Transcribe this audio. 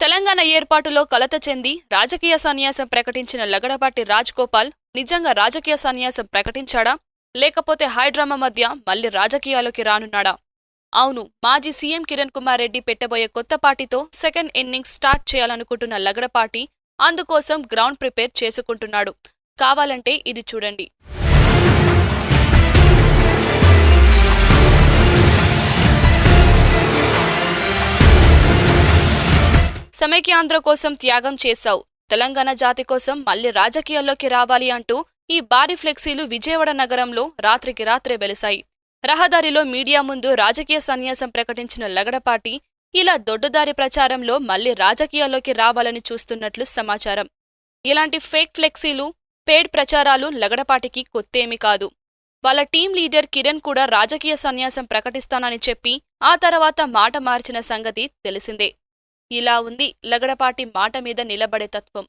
తెలంగాణ ఏర్పాటులో కలత చెంది రాజకీయ సన్యాసం ప్రకటించిన లగడపాటి రాజ్ గోపాల్ నిజంగా రాజకీయ సన్యాసం ప్రకటించాడా? లేకపోతే హైడ్రామా మధ్య మళ్ళీ రాజకీయాల్లోకి రానున్నాడా? అవును మాజీ సీఎం కిరణ్ కుమార్ రెడ్డి పెట్టబోయే కొత్త పార్టీతో సెకండ్ ఇన్నింగ్స్ స్టార్ట్ చేయాలనుకుంటున్న లగడపాటి అందుకోసం గ్రౌండ్ ప్రిపేర్ చేసుకుంటున్నాడు. కావాలంటే ఇది చూడండి. సమైక్యాంధ్ర కోసం త్యాగం చేశావు. తెలంగాణ జాతి కోసం మళ్ళీ రాజకీయాల్లోకి రావాలి అంటూ ఈ భారీ ఫ్లెక్సీలు విజయవాడ నగరంలో రాత్రికి రాత్రే వెలిశాయి రహదారిలో మీడియా ముందు రాజకీయ సన్యాసం ప్రకటించిన లగడపాటి ఇలా దొడ్డుదారి ప్రచారంలో మళ్ళీ రాజకీయాల్లోకి రావాలని చూస్తున్నట్లు సమాచారం. ఇలాంటి ఫేక్ ఫ్లెక్సీలు పేడ్ ప్రచారాలు లగడపాటికి కొత్తేమీ కాదు. వాళ్ళ టీం లీడర్ కిరణ్ కూడా రాజకీయ సన్యాసం ప్రకటిస్తానని చెప్పి ఆ తర్వాత మాట మార్చిన సంగతి తెలిసిందే. ఇలా ఉంది లగడపాటి మాట మీద నిలబడే తత్వం.